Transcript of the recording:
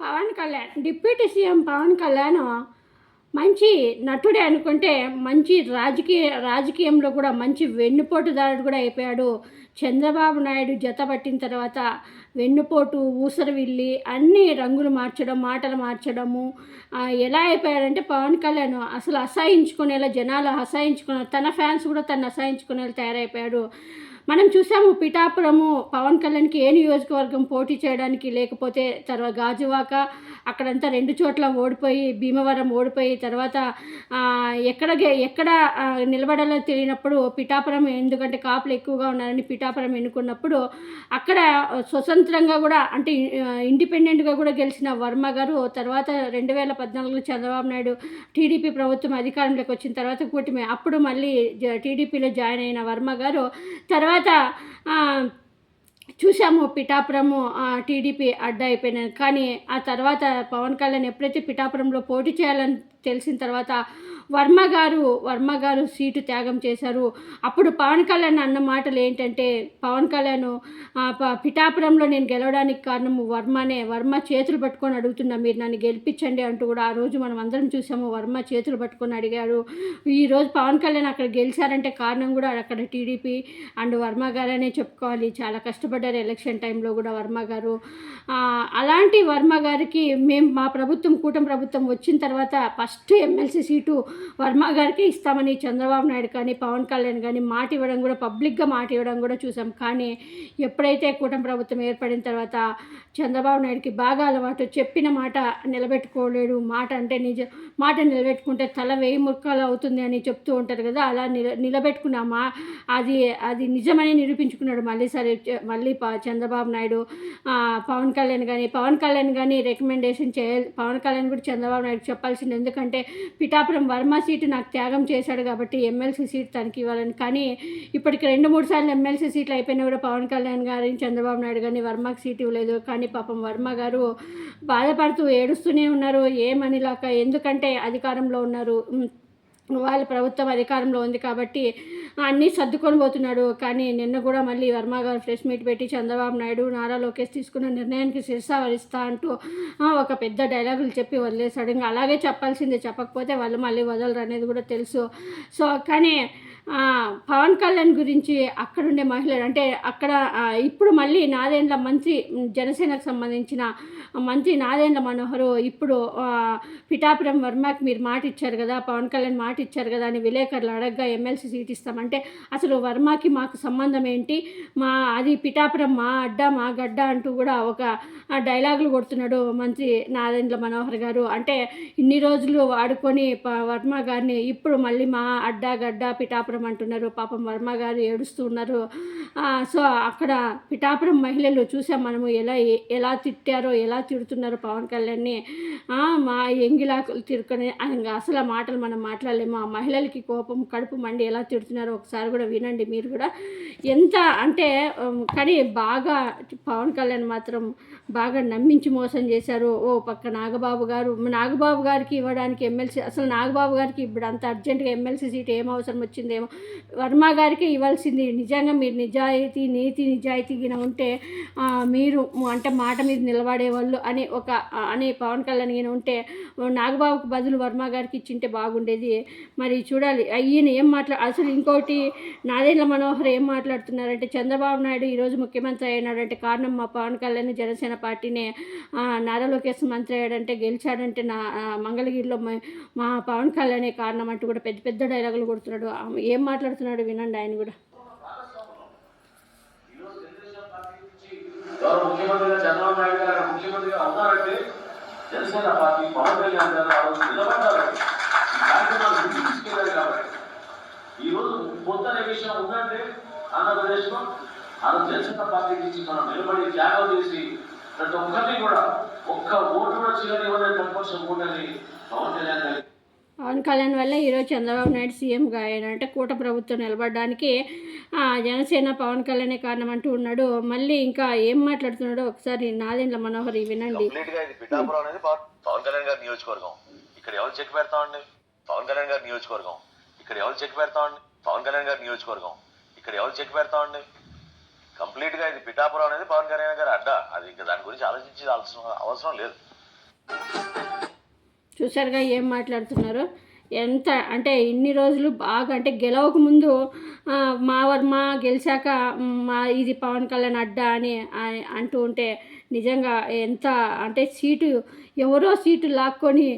Pawan Kalyan deputy CM Pawan Kalyan మంచి నటుడే అనుకుంటే మంచి రాజకీయ రాజకీయంలో కూడా మంచి వెన్నుపోటుదారుడు కూడా అయిపోయాడు. చంద్రబాబు నాయుడు జత పట్టిన తర్వాత వెన్నుపోటు ఊసరవిల్లి అన్ని రంగులు మార్చడం మాటలు మార్చడము ఎలా అయిపోయాడంటే పవన్ కళ్యాణ్ అసలు అసహించుకునేలా జనాలు అసహించుకునే తన ఫ్యాన్స్ కూడా తను అసహించుకునేలా తయారైపోయాడు. మనం చూసాము పిఠాపురము పవన్ కళ్యాణ్కి ఏ నియోజకవర్గం పోటీ చేయడానికి లేకపోతే తర్వాత గాజువాక అక్కడంతా రెండు చోట్ల ఓడిపోయి భీమవరం ఓడిపోయి తర్వాత ఎక్కడ ఎక్కడ నిలబడాలో తెలియనప్పుడు పిఠాపురం ఎందుకంటే కాపులు ఎక్కువగా ఉన్నారని పిఠాపురం ఎన్నుకున్నప్పుడు అక్కడ స్వతంత్రంగా కూడా అంటే ఇండిపెండెంట్గా కూడా గెలిచిన వర్మ గారు తర్వాత రెండు వేల పద్నాలుగులో చంద్రబాబు నాయుడు టీడీపీ ప్రభుత్వం అధికారంలోకి వచ్చిన తర్వాత కూటమి అప్పుడు మళ్ళీ జ- టీడీపీలో జాయిన్ అయిన వర్మ గారు తర్వాత తర్వాత చూసాము పిఠాపురము టీడీపీ అడ్డ అయిపోయినది కానీ ఆ తర్వాత పవన్ కళ్యాణ్ ఎప్పుడైతే పిఠాపురంలో పోటీ చేయాలని తెలిసిన తర్వాత వర్మ గారు వర్మ గారు సీటు త్యాగం చేశారు. అప్పుడు పవన్ కళ్యాణ్ అన్న మాటలు ఏంటంటే పవన్ కళ్యాణ్ ప- పిఠాపురంలో నేను గెలవడానికి కారణం వర్మనే. వర్మ చేతులు పట్టుకొని అడుగుతున్నా మీరు నన్ను గెలిపించండి అంటూ కూడా ఆ రోజు మనం అందరం చూసాము వర్మ చేతులు పట్టుకొని అడిగారు. ఈరోజు పవన్ కళ్యాణ్ అక్కడ గెలిచారంటే కారణం కూడా అక్కడ టీడీపీ అండ్ వర్మ గారనే చెప్పుకోవాలి. చాలా కష్టపడ్డారు ఎలక్షన్ టైంలో కూడా వర్మ గారు. అలాంటి వర్మ గారికి మేము మా ప్రభుత్వం కూటమి ప్రభుత్వం వచ్చిన తర్వాత first first MLC seat Varma గారికి ఇస్తామని చంద్రబాబు నాయుడు కానీ పవన్ కళ్యాణ్ కానీ మాట ఇవ్వడం కూడా పబ్లిక్గా మాట ఇవ్వడం కూడా చూసాం. కానీ ఎప్పుడైతే కూటమి ప్రభుత్వం ఏర్పడిన తర్వాత చంద్రబాబు నాయుడుకి బాగా అలవాటు చెప్పిన మాట నిలబెట్టుకోలేడు మాట అంటే నిజ మాట నిలబెట్టుకుంటే తల వేయి ముక్కలు అవుతుంది అని చెప్తూ ఉంటారు కదా అలా నిల నిలబెట్టుకున్నామా? అది అది నిజమని నిరూపించుకున్నాడు మళ్ళీ సరే మళ్ళీ చంద్రబాబు నాయుడు. పవన్ కళ్యాణ్ కానీ పవన్ కళ్యాణ్ కానీ రికమెండేషన్ చేయ పవన్ కళ్యాణ్ కూడా చంద్రబాబు నాయుడు చెప్పాల్సింది ఎందుకంటే పిఠాపురం వర్మ సీటు నాకు త్యాగం చేశాడు కాబట్టి ఎమ్మెల్సీ సీట్ తనకి ఇవ్వాలని. కానీ ఇప్పటికి రెండు మూడు సార్లు ఎమ్మెల్సీ సీట్లు అయిపోయినా కూడా పవన్ కళ్యాణ్ గారిని చంద్రబాబు నాయుడు గారిని వర్మకి సీట్ ఇవ్వలేదు. కానీ పాపం వర్మ గారు బాధపడుతూ ఏడుస్తూనే ఉన్నారు. ఏమనిలాక ఎందుకంటే అధికారంలో ఉన్నారు. వాళ్ళ ప్రభుత్వం అధికారంలో ఉంది కాబట్టి అన్నీ సర్దుకొని పోతున్నాడు. కానీ నిన్న కూడా మళ్ళీ వర్మ గారు ప్రెస్ మీట్ పెట్టి చంద్రబాబు నాయుడు నారా లోకేష్ తీసుకున్న నిర్ణయానికి శిరస వరిస్తా అంటూ ఒక పెద్ద డైలాగులు చెప్పి వదిలేశాడు. ఇంకా అలాగే చెప్పాల్సిందే చెప్పకపోతే వాళ్ళు మళ్ళీ వదలరు అనేది కూడా తెలుసు. సో కానీ పవన్ కళ్యాణ్ గురించి అక్కడుండే మహిళలు అంటే అక్కడ ఇప్పుడు మళ్ళీ నాదేండ్ల మంత్రి జనసేనకు సంబంధించిన మంత్రి నాదేండ్ల మనోహరు ఇప్పుడు పిఠాపురం వర్మకి మీరు మాట ఇచ్చారు కదా పవన్ కళ్యాణ్ మాట ఇచ్చారు కదా అని విలేకరులు అడగ్గా ఎమ్మెల్సీ సీట్ ఇస్తామంటే అసలు వర్మకి మాకు సంబంధం ఏంటి? మా అది పిఠాపురం మా అడ్డ మా గడ్డ అంటూ కూడా ఒక డైలాగులు కొడుతున్నాడు మంత్రి నాదేండ్ల మనోహర్ గారు. అంటే ఇన్ని రోజులు వాడుకొని ప- వర్మ గారిని ఇప్పుడు మళ్ళీ మా అడ్డ గడ్డ పిఠాపురం అంటున్నారు పాపం వర్మ గారు ఏడుస్తూ ఉన్నారు. సో అక్కడ పిఠాపురం మహిళలు చూసాం మనము ఎలా ఎలా తిట్టారో ఎలా తిడుతున్నారో పవన్ కళ్యాణ్ని. మా ఎంగిలాకులు తిరుకొని అసలు మాటలు మనం మాట్లాడలేము. ఆ మహిళలకి కోపం కడుపు మండి ఎలా తిడుతున్నారో ఒకసారి కూడా వినండి మీరు కూడా. ఎంత అంటే కానీ బాగా పవన్ కళ్యాణ్ మాత్రం బాగా నమ్మించి మోసం చేశారు. ఓ పక్క నాగబాబు గారు నాగబాబు గారికి ఇవ్వడానికి ఎమ్మెల్సీ అసలు నాగబాబు గారికి ఇప్పుడు అంత అర్జెంటుగా ఎమ్మెల్సీ సీట్ ఏం అవసరం వచ్చిందేమో. వర్మ గారికి ఇవ్వాల్సింది నిజంగా మీరు నిజాయితీ నీతి నిజాయితీగా ఉంటే మీరు అంటే మాట మీద నిలబడే వాళ్ళు అని ఒక అనే పవన్ కళ్యాణ్ ఈయన ఉంటే నాగబాబుకు బదులు వర్మ గారికి ఇచ్చింటే బాగుండేది. మరి చూడాలి ఈయన ఏం మాట్లా అసలు ఇంకోటి నాదేళ్ళ మనోహర్ ఏం మాట్లాడుతున్నారంటే చంద్రబాబు నాయుడు ఈరోజు ముఖ్యమంత్రి అయినాడంటే కారణం మా పవన్ కళ్యాణ్ జనసేన పార్టీనే. నారా లోకేష్ మంత్రి అయ్యాడంటే గెలిచాడంటే నా మంగళగిరిలో మా- మా పవన్ కళ్యాణే కారణం అంటూ కూడా పెద్ద పెద్ద డైలాగులు కొడుతున్నాడు. ఏ ఏం మాట్లాడుతున్నాడు వినండి ఆయన కూడా. గౌరవ చంద్రబాబు నాయుడు గారు ముఖ్యమంత్రిగా ఉన్నారంటే జనసేన పార్టీ పవన్ కళ్యాణ్ గారు ఆ రోజు నిలబడ్డారు. ఈ కార్యక్రమాలు కాబట్టి. ఈ రోజు కొత్త విషయం ఉందంటే ఆంధ్రప్రదేశ్లో ఆ రోజు జనసేన పార్టీ నుంచి మనం నిలబడి త్యాగం చేసి ప్రతి ఒక్కరిని కూడా ఒక్క ఓటు కూడా చేయనివ్వని కన్ఫర్షన్ ఓటని పవన్ కళ్యాణ్ గారు పవన్ కళ్యాణ్ వల్ల ఈరోజు చంద్రబాబు నాయుడు సీఎంగా అయ్యాడంటే కూట ప్రభుత్వం నిలబడడానికి ఆ, జనసేన పవన్ కళ్యాణే కారణం అంటూ ఉన్నాడు. మళ్ళీ ఇంకా ఏం మాట్లాడుతున్నాడో ఒకసారి నాదేండ్ల మనోహర్ వినండి. కంప్లీట్ ఇది అనేది పవన్ పవన్ కళ్యాణ్ గారి నియోజకవర్గం. ఇక్కడ ఎవరు చెక్ పెడతామండి? పవన్ కళ్యాణ్ గారి నియోజకవర్గం. ఇక్కడ ఎవరు చెక్ పెడతామండి? పవన్ కళ్యాణ్ గారి నియోజకవర్గం. ఇక్కడ ఎవరు చెక్ పెడతామండి? కంప్లీట్గా ఇది పిఠాపురం అనేది పవన్ కళ్యాణ్ గారి అడ్డా. అది ఇంకా దాని గురించి ఆలోచించి అవసరం అవసరం లేదు. చూసారుగా ఏం మాట్లాడుతున్నారు? ఎంత అంటే ఇన్ని రోజులు బాగా అంటే గెలవక ముందు మా వర్మ గెలిచాక మా ఇది పవన్ కళ్యాణ్ అడ్డా అని అంటూ ఉంటే నిజంగా ఎంత అంటే సీటు ఎవరో సీటు లాక్కొని